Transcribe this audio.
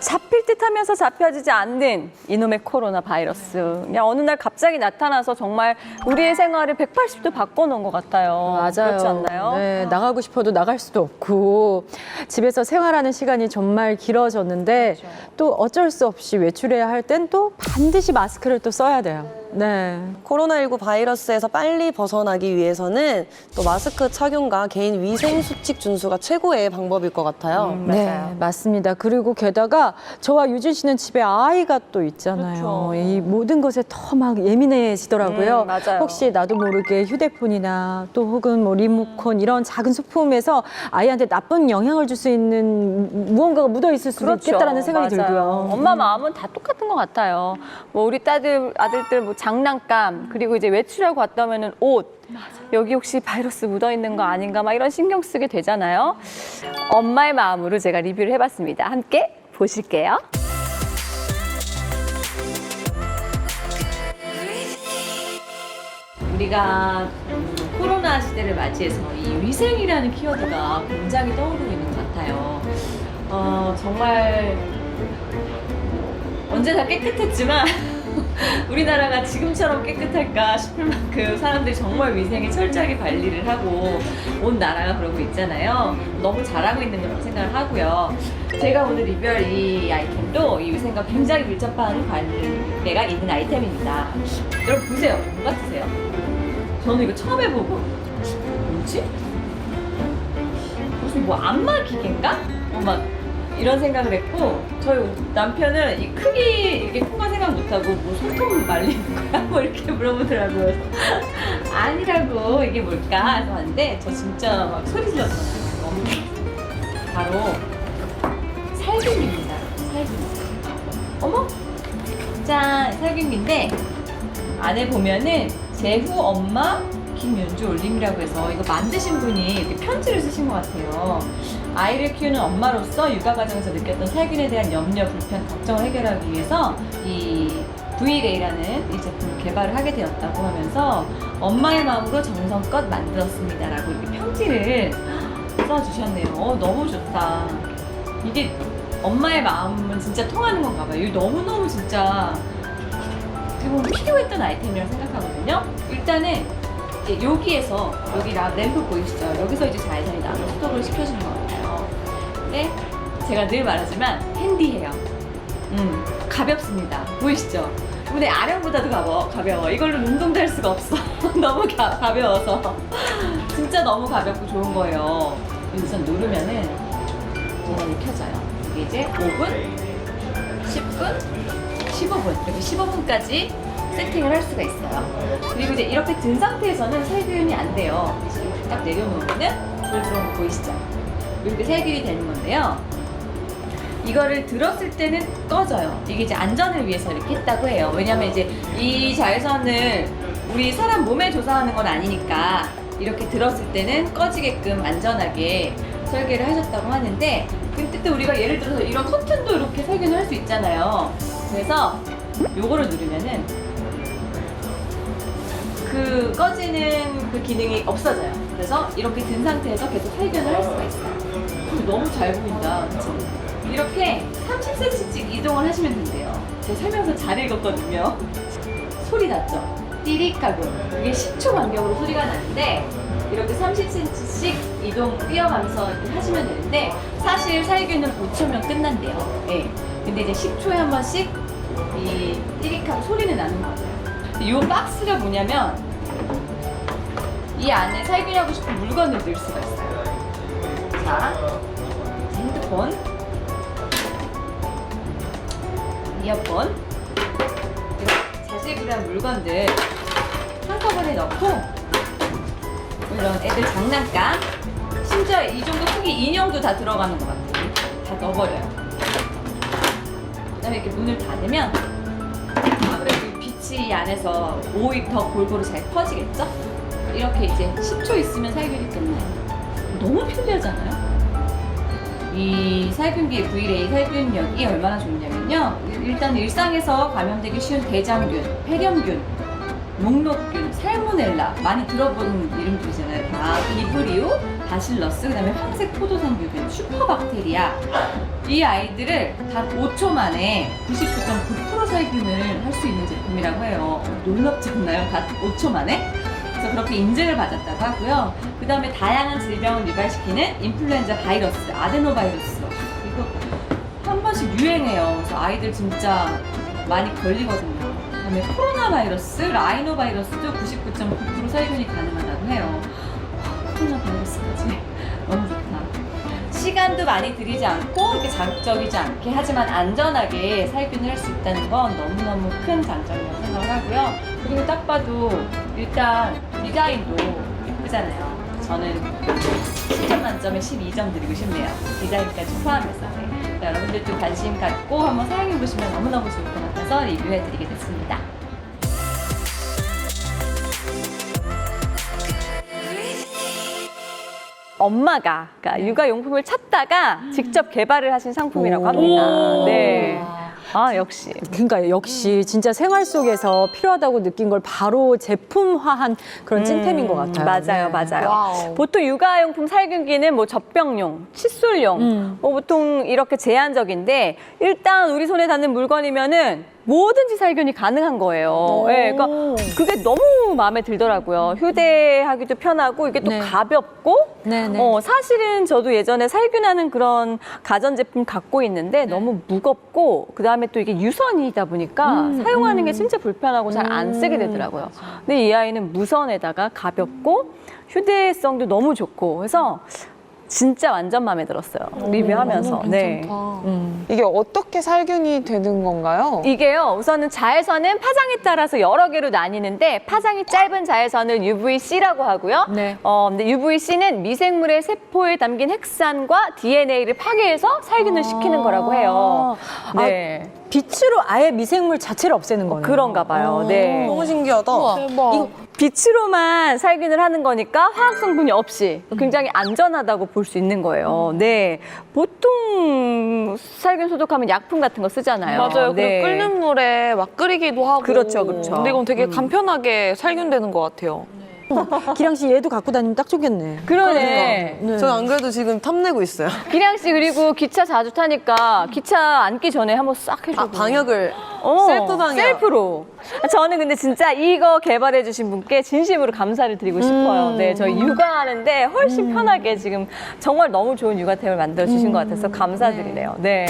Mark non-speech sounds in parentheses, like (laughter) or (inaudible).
잡힐 듯 하면서 잡혀지지 않는 이놈의 코로나 바이러스. 그냥 어느 날 갑자기 나타나서 정말 우리의 생활을 180도 바꿔놓은 것 같아요. 맞아요. 그렇지 않나요? 네, 나가고 싶어도 나갈 수도 없고 집에서 생활하는 시간이 정말 길어졌는데 그렇죠. 또 어쩔 수 없이 외출해야 할 땐 또 반드시 마스크를 또 써야 돼요. 네. 코로나19 바이러스에서 빨리 벗어나기 위해서는 또 마스크 착용과 개인 위생 수칙 준수가 최고의 방법일 것 같아요. 음, 맞아요. 네, 맞습니다. 그리고 게다가 저와 유진 씨는 집에 아이가 또 있잖아요. 그렇죠. 이 모든 것에 더 막 예민해지더라고요. 음, 맞아요. 혹시 나도 모르게 휴대폰이나 또 혹은 뭐 리모컨 이런 작은 소품에서 아이한테 나쁜 영향을 줄 수 있는 무언가가 묻어 있을 수도 있겠다라는 생각이 그렇죠. 맞아요. 들고요. 엄마 마음은 다 똑같은 것 같아요. 뭐 우리 딸들 아들들 뭐 장난감 그리고 이제 외출하고 갔다 오면은 옷 여기 혹시 바이러스 묻어 있는 거 아닌가 막 이런 신경 쓰게 되잖아요. 엄마의 마음으로 제가 리뷰를 해봤습니다. 함께 보실게요. 우리가 음, 코로나 시대를 맞이해서 이 위생이라는 키워드가 굉장히 떠오르고 있는 것 같아요. 어, 정말 언제나 깨끗했지만 (laughs) 우리나라가 지금처럼 깨끗할까 싶을 만큼 사람들이 정말 위생에 철저하게 관리를 하고 온 나라가 그러고 있잖아요. 너무 잘하고 있는 거라고 생각을 하고요. 제가 오늘 리뷰할 이 아이템도 이 위생과 굉장히 밀접한 관계가 있는 아이템입니다. 여러분 보세요. 뭐 같으세요? 저는 이거 처음 해보고 뭐지? 무슨 뭐 안마 기계인가? 어, 막 이런 생각을 했고 저희 남편은 이 크기 이렇게 큰 거 생각 못하고 뭐 손톱 말리는 거야? 뭐 이렇게 물어보더라고요. (laughs) 아니라고 이게 뭘까? 해서 왔는데 저 진짜 막 소리 질렀잖아요. 너무 바로 살균기입니다. 살균기. 어머? 짠! 살균기인데 안에 보면은 제후 엄마 김윤주 올림이라고 해서 이거 만드신 분이 이렇게 편지를 쓰신 것 같아요. 아이를 키우는 엄마로서 육아 과정에서 느꼈던 살균에 대한 염려, 불편, 걱정을 해결하기 위해서 이 VLA라는 이 제품을 개발을 하게 되었다고 하면서 엄마의 마음으로 정성껏 만들었습니다라고 이렇게 편지를 써주셨네요. 어, 너무 좋다. 이게 엄마의 마음은 진짜 통하는 건가 봐요. 이거 너무너무 진짜 어떻게 필요했던 아이템이라고 생각하거든요. 일단은 여기에서 여기 라 램프 보이시죠? 여기서 이제 자외선이 나로 스톡을 시켜주는 것 같아요. 근데 제가 늘 말하지만 핸디해요. 음, 가볍습니다. 보이시죠? 근데 아령보다도 가벼워. 가벼워. 이걸로 운동도 할 수가 없어. (laughs) 너무 가, 가벼워서. 진짜 너무 가볍고 좋은 거예요. 우선 누르면은 전원이 켜져요. 이게 이제 5분, 10분, 15분 이렇게 15분까지 세팅을 할 수가 있어요. 그리고 이제 이렇게 든 상태에서는 살균이 안 돼요. 딱 내려놓으면은 불 들어오는 거 보이시죠? 이렇게 살균이 되는 건데요. 이거를 들었을 때는 꺼져요. 이게 이제 안전을 위해서 이렇게 했다고 해요. 왜냐면 이제 이 자외선을 우리 사람 몸에 조사하는 건 아니니까 이렇게 들었을 때는 꺼지게끔 안전하게 설계를 하셨다고 하는데 근데 또 우리가 예를 들어서 이런 커튼도 이렇게 살균을 할수 있잖아요. 그래서 요거를 누르면은 그 꺼지는 그 기능이 없어져요. 그래서 이렇게 든 상태에서 계속 살균을 할 수가 있어요. 근데 너무 잘 보인다. 그치? 이렇게 30cm씩 이동을 하시면 된대요. 제가 설명서 잘 읽었거든요. 소리 났죠? 띠릭하고. 이게 10초 간격으로 소리가 나는데 이렇게 30cm씩 이동 뛰어가면서 하시면 되는데 사실 살균은 5초면 끝난대요. 예. 근데 이제 10초에 한 번씩 이 띠릭하고 소리는 나는 거예요. 이 박스가 뭐냐면 이 안에 살균하고 싶은 물건을 넣을 수가 있어요. 자, 핸드폰, 이어폰, 이런 자질구레한 물건들 한꺼번에 넣고 이런 애들 장난감, 심지어 이 정도 크기 인형도 다 들어가는 것 같아요. 다 넣어버려요. 그 다음에 이렇게 문을 닫으면 아무래도 이 빛이 이 안에서 오일 더 골고루 잘 퍼지겠죠? 이렇게 이제 10초 있으면 살균이 끝나요. 너무 편리하잖아요? 이 살균기의 VLA 살균력이 얼마나 좋냐면요. 일단 일상에서 감염되기 쉬운 대장균, 폐렴균, 목록균, 살모넬라 많이 들어본 이름들이잖아요. 다 이브리오, 바실러스, 그다음에 황색 포도상균, 슈퍼박테리아 이 아이들을 단 5초 만에 99.9% 살균을 할 수 있는 제품이라고 해요. 놀랍지 않나요? 단 5초 만에? 그렇게 인증을 받았다고 하고요. 그 다음에 다양한 질병을 유발시키는 인플루엔자 바이러스, 아데노바이러스. 이거 한 번씩 유행해요. 그래서 아이들 진짜 많이 걸리거든요. 그 다음에 코로나 바이러스, 라이노 바이러스도 99.9% 살균이 가능하다고 해요. 와, 코로나 바이러스까지 (laughs) 너무 좋다. 시간도 많이 들이지 않고 이렇게 자극적이지 않게 하지만 안전하게 살균을 할 수 있다는 건 너무너무 큰 장점이라고 생각을 하고요. 그리고 딱 봐도 일단 디자인도 예쁘잖아요. 저는 10점 만점에 12점 드리고 싶네요. 디자인까지 포함해서. 네. 여러분들도 관심 갖고 한번 사용해 보시면 너무너무 좋을 것 같아서 리뷰해 드리게 됐습니다. 엄마가 그러니까 육아용품을 찾다가 직접 개발을 하신 상품이라고 합니다. 네. 아, 역시. 그러니까 역시 진짜 생활 속에서 필요하다고 느낀 걸 바로 제품화한 그런 찐템인 것 같아요. 맞아요, 네. 맞아요. 와우. 보통 육아용품 살균기는 뭐 젖병용, 칫솔용, 음. 뭐 보통 이렇게 제한적인데 일단 우리 손에 닿는 물건이면은 뭐든지 살균이 가능한 거예요. 예, 그러니까 그게 너무 마음에 들더라고요. 휴대하기도 편하고 이게 또 네. 가볍고 네, 네. 어, 사실은 저도 예전에 살균하는 그런 가전제품 갖고 있는데 너무 무겁고 그다음에 또 이게 유선이다 보니까 사용하는 게 진짜 불편하고 잘 안 쓰게 되더라고요. 근데 이 아이는 무선에다가 가볍고 휴대성도 너무 좋고 해서 진짜 완전 마음에 들었어요. 리뷰하면서. 네. 음. 이게 어떻게 살균이 되는 건가요? 이게요, 우선은 자외선은 파장에 따라서 여러 개로 나뉘는데 파장이 짧은 자외선을 UVC라고 하고요. 네. 어, 근데 UVC는 미생물의 세포에 담긴 핵산과 DNA를 파괴해서 살균을 시키는 거라고 해요. 네. 빛으로 아예 미생물 자체를 없애는 거예요. 그런가 봐요. 네. 너무 신기하다. 대박. 빛으로만 살균을 하는 거니까 화학 성분이 없이 굉장히 안전하다고 볼 수 있는 거예요. 네. 보통 살균 소독하면 약품 같은 거 쓰잖아요. 맞아요. 네. 그리고 끓는 물에 막 끓이기도 하고. 그렇죠, 그렇죠. 근데 이건 되게 간편하게 살균되는 것 같아요. 기량 씨 얘도 갖고 다니면 딱 좋겠네. 그러네. 네. 저안 그래도 지금 탐내고 있어요. 기량 씨 그리고 기차 자주 타니까 기차 앉기 전에 한번 싹 해주고. 아, 방역을 어, 셀프 방역. 셀프로. 저는 근데 진짜 이거 개발해 주신 분께 진심으로 감사를 드리고 싶어요. 네, 저희 육아하는데 훨씬 편하게 지금 정말 너무 좋은 육아 템을 만들어 주신 것 같아서 감사드리네요. 네.